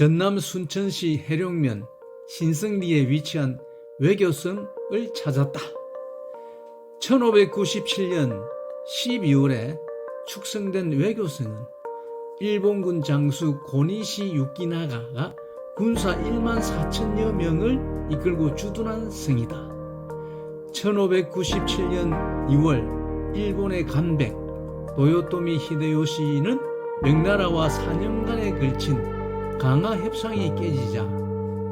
전남 순천시 해룡면 신성리에 위치한 외교성을 찾았다. 1597년 12월에 축성된 외교성은 일본군 장수 고니시 유키나가가 군사 1만 4천여 명을 이끌고 주둔한 성이다. 1597년 2월 일본의 간백 도요토미 히데요시는 명나라와 4년간에 걸친 강화 협상이 깨지자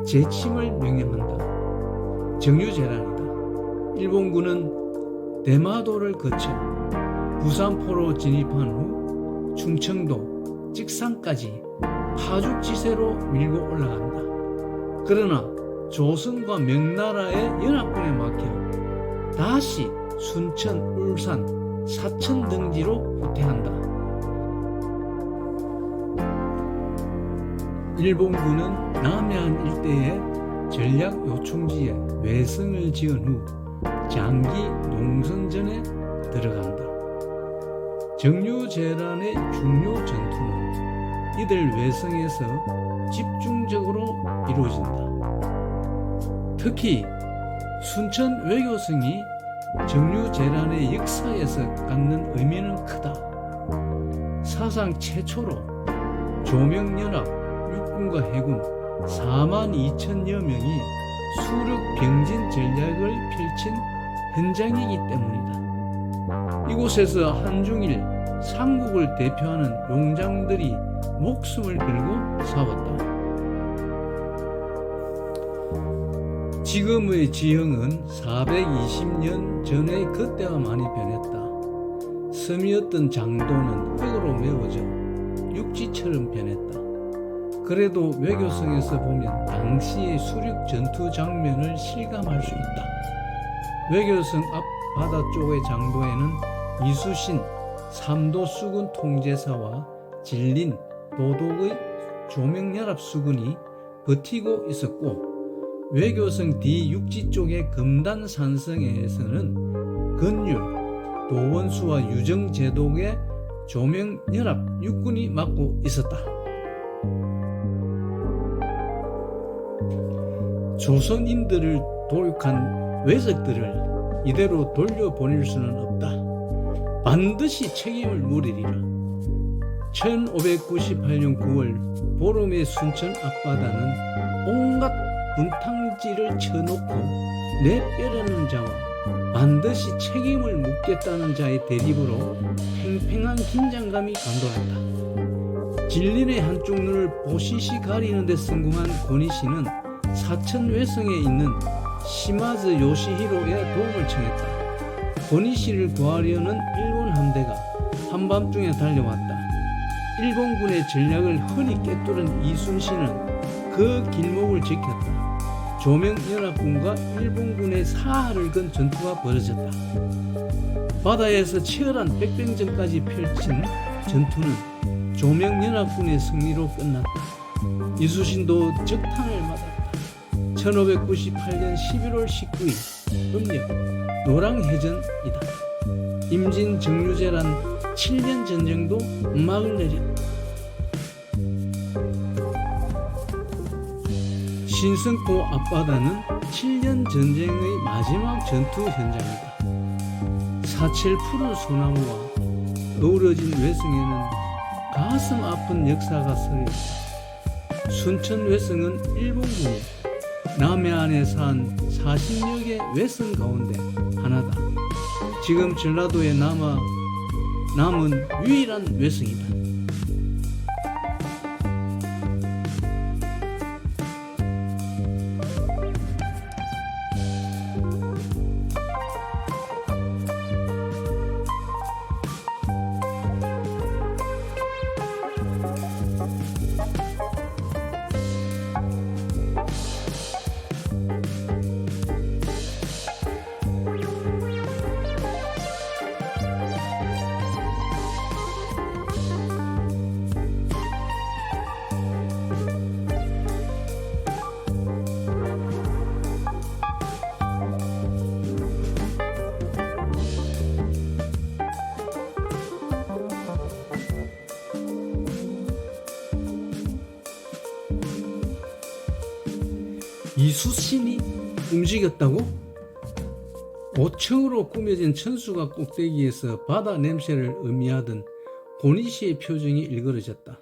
재침을 명령한다. 정유재란이다. 일본군은 대마도를 거쳐 부산포로 진입한 후 충청도, 직산까지 파죽지세로 밀고 올라간다. 그러나 조선과 명나라의 연합군에 막혀 다시 순천, 울산, 사천 등지로 후퇴한다. 일본군은 남해안 일대의 전략 요충지에 외성을 지은 후 장기 농선전에 들어간다. 정유재란의 중요 전투는 이들 외성에서 집중적으로 이루어진다. 특히 순천 외교성이 정유재란의 역사에서 갖는 의미는 크다. 사상 최초로 조명연합 육군과 해군 4만 2천여 명이 수륙 병진 전략을 펼친 현장이기 때문이다. 이곳에서 한중일 삼국을 대표하는 용장들이 목숨을 걸고 싸웠다. 지금의 지형은 420년 전의 그때와 많이 변했다. 섬이었던 장도는 흙으로 메워져 육지처럼 변했다. 그래도 외교성에서 보면 당시의 수륙 전투 장면을 실감할 수 있다. 외교성 앞 바다 쪽의 장도에는 이수신 삼도 수군 통제사와 진린 도독의 조명연합 수군이 버티고 있었고 외교성 뒤 육지 쪽의 금단 산성에서는 건율 도원수와 유정제독의 조명연합 육군이 맡고 있었다. 조선인들을 도륙한 왜적들을 이대로 돌려보낼 수는 없다. 반드시 책임을 물으리라. 1598년 9월 보름의 순천 앞바다는 온갖 분탕지를 쳐놓고 내빼려는 자와 반드시 책임을 묻겠다는 자의 대립으로 팽팽한 긴장감이 감돌았다. 진린의 한쪽 눈을 보시시 가리는 데 성공한 고니 씨는 사천 외성에 있는 시마즈 요시히로의 도움을 청했다. 고니 씨를 구하려는 일본 함대가 한밤중에 달려왔다. 일본군의 전략을 흔히 꿰뚫은 이순신은 그 길목을 지켰다. 조명연합군과 일본군의 사활을 건 전투가 벌어졌다. 바다에서 치열한 백병전까지 펼친 전투는 조명연합군의 승리로 끝났다. 이수신도 적탕을 맞았다. 1598년 11월 19일 음력 노랑해전이다. 임진 정유재란 7년 전쟁도 막을 내렸다. 신성포 앞바다는 7년 전쟁의 마지막 전투 현장이다. 사칠 푸른 소나무와 어우러진 외성에는 가슴 아픈 역사가 서려있다. 순천 외성은 일본군이 남해안에 산 40여 개 외성 가운데 하나다. 지금 전라도에 남아 남은 유일한 외성이다. 이수신이 움직였다고? 5층으로 꾸며진 천수가 꼭대기에서 바다 냄새를 의미하던 고니 씨의 표정이 일그러졌다.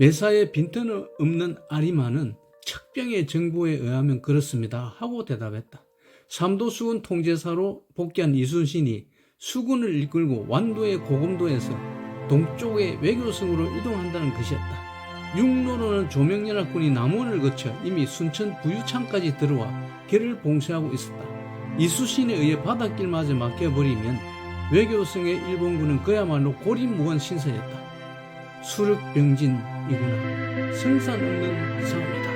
매사에 빈틈 없는 아리마는 척병의 정보에 의하면 그렇습니다 하고 대답했다. 삼도수군 통제사로 복귀한 이순신이 수군을 이끌고 완도의 고금도에서 동쪽의 외교성으로 이동한다는 것이었다. 육로로는 조명연합군이 남원을 거쳐 이미 순천 부유창까지 들어와 길을 봉쇄하고 있었다. 이수신에 의해 바닷길마저 막혀버리면 외교성의 일본군은 그야말로 고립무원 신세였다. 수륵병진이구나. 성산 없는 싸움이다.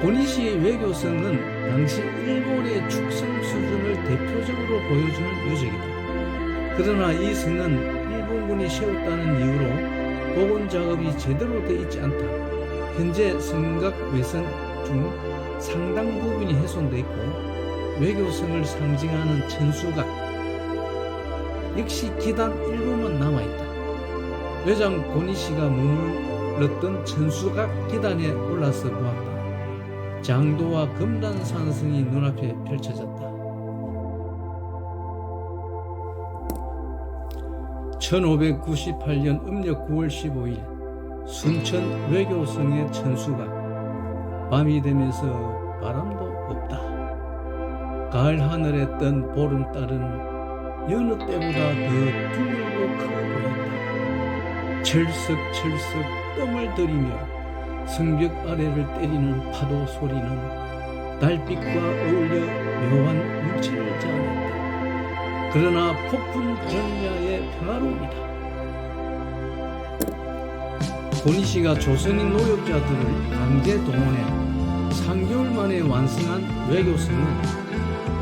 고니시의 외교성은 당시 일본의 축성 수준을 대표적으로 보여주는 유적이다. 그러나 이 성은 일본군이 세웠다는 이유로 복원 작업이 제대로 돼 있지 않다. 현재 성곽 외선 중 상당 부분이 훼손돼 있고 외교성을 상징하는 천수각 역시 기단 일부만 남아 있다. 외장 고니시가 머물렀던 천수각 기단에 올라서 보았다. 장도와 금단산성이 눈앞에 펼쳐졌다. 1598년 음력 9월 15일 순천 외교성의 천수가 밤이 되면서 바람도 없다. 가을 하늘에 뜬 보름달은 여느 때보다 더 둥글고 크고 보였다. 철썩철썩 뜸을 들이며 성벽 아래를 때리는 파도 소리는 달빛과 어울려 묘한 물체를 자아냈다. 그러나 폭풍 정야의 평화로움이다. 고니씨가 조선인 노역자들을 강제 동원해 3개월 만에 완성한 외교성은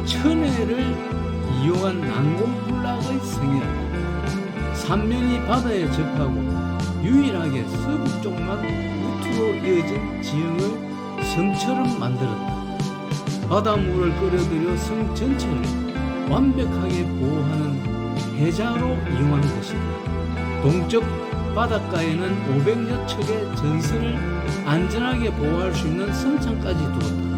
천혜를 이용한 난공불락의 성이다. 삼면이 바다에 접하고 유일하게 서북쪽만 이어진 지형을 성처럼 만들었다. 바닷물을 끌어들여 성 전체를 완벽하게 보호하는 해자로 이용한 것이다. 동쪽 바닷가에는 500여 척의 전선을 안전하게 보호할 수 있는 성창까지 두었다.